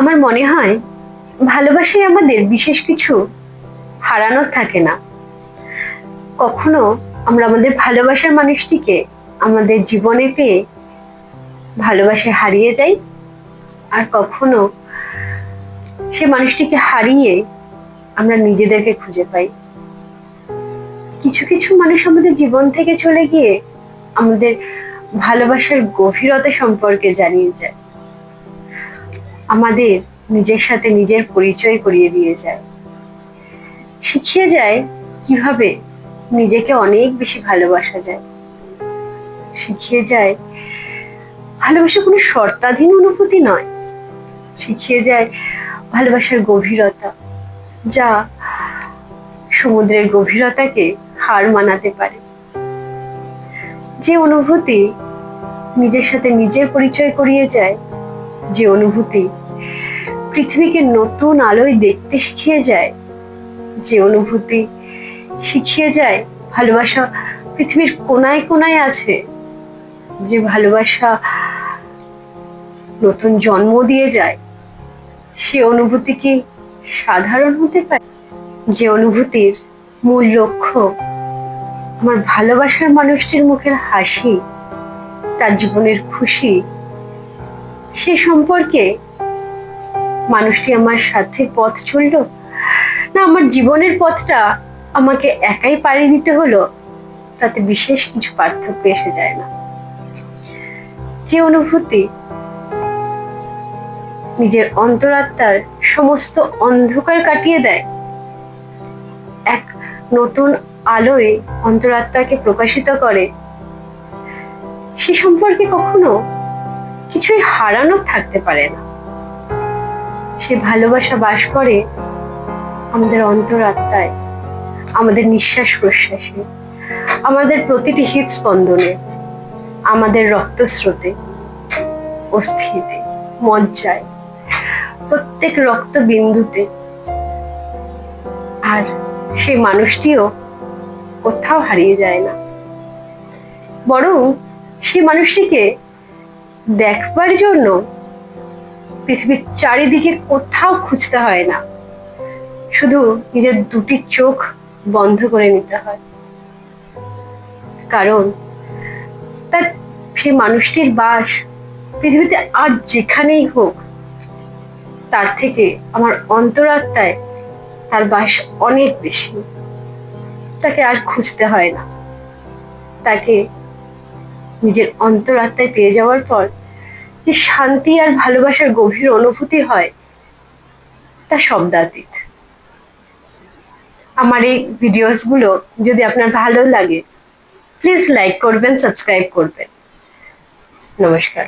আমার মনে হয় ভালোবাসায় আমাদের বিশেষ কিছু হারানোর থাকে না। কখনো আমরা আমাদের ভালোবাসার মানুষটিকে আমাদের জীবনে পেয়ে ভালোবাসায় হারিয়ে যাই, আর কখনো সে মানুষটিকে হারিয়ে আমরা নিজেদেরকে খুঁজে পাই। কিছু কিছু মানুষ আমাদের জীবন থেকে চলে গিয়ে আমাদের ভালোবাসার গভীরতা সম্পর্কে জানিয়ে যায়। আমাদের নিজের সাথে নিজের পরিচয় করিয়ে দিয়ে যায়। শিখিয়ে যায় কীভাবে নিজেকে অনেক বেশি ভালোবাসা যায়। শিখিয়ে যায় ভালোবাসা কোনো শর্তাধীন অনুভূতি নয়। শিখিয়ে যায় ভালোবাসার গভীরতা, যা সমুদ্রের গভীরতাকে হার মানাতে পারে। যে অনুভূতি নিজের সাথে নিজের পরিচয় করিয়ে যায়, যে অনুভূতি পৃথিবীকে নতুন আলোয় দেখতে শিখিয়ে যায়, যে অনুভূতি শিখিয়ে যায়, ভালোবাসা পৃথিবীর কোনায় কোনায় আছে, যে ভালোবাসা নতুন জন্ম দিয়ে যায়। সে অনুভূতি কি সাধারণ হতে পারে? যে অনুভূতির মূল লক্ষ্য আমার ভালোবাসার মানুষটির মুখের হাসি, তার জীবনের খুশি, সে সম্পর্কে মানুষটি আমার সাথে পথ চলল। না, আমার জীবনের পথটা আমাকে একাই পাড়ি দিতে হলো, তাতে বিশেষ কিছু পার্থক্য এসে যায় না। যে অনুভূতি নিজের অন্তরাত্মার সমস্ত অন্ধকার কাটিয়ে দেয়, এক নতুন আলোয় অন্তরাত্মাকে প্রকাশিত করে, সে সম্পর্কে কখনো কিছুই হারানো থাকতে পারে না। সে ভালোবাসা বাস করে আমাদের অন্তরাত্মায়, আমাদের নিঃশ্বাস প্রশ্বাসে, আমাদের প্রতিটি হৃদস্পন্দনে আমাদের রক্তস্রোতে, অস্থিতে, মজ্জায়, প্রত্যেক রক্ত বিন্দুতে আর সেই মানুষটিও কোথাও হারিয়ে যায় না। বরং সেই মানুষটিকে দেখবার জন্য পৃথিবীর চারিদিকে কোথাও খুঁজতে হয় না। শুধু নিজের দুটি চোখ বন্ধ করে নিতে হয়। কারণ তার সেই মানুষটির বাস পৃথিবীতে আর যেখানেই হোক, তার থেকে আমার অন্তরাত্মায় তার বাস অনেক বেশি। তাকে আর খুঁজতে হয় না। তাকে নিজের অন্তরাত্মায় পেয়ে যাওয়ার পর যে শান্তি আর ভালোবাসার গভীর অনুভূতি হয়, তা শব্দাতীত। আমার এই ভিডিওসগুলো যদি আপনার ভালো লাগে প্লিজ লাইক করবেন সাবস্ক্রাইব করবেন। নমস্কার।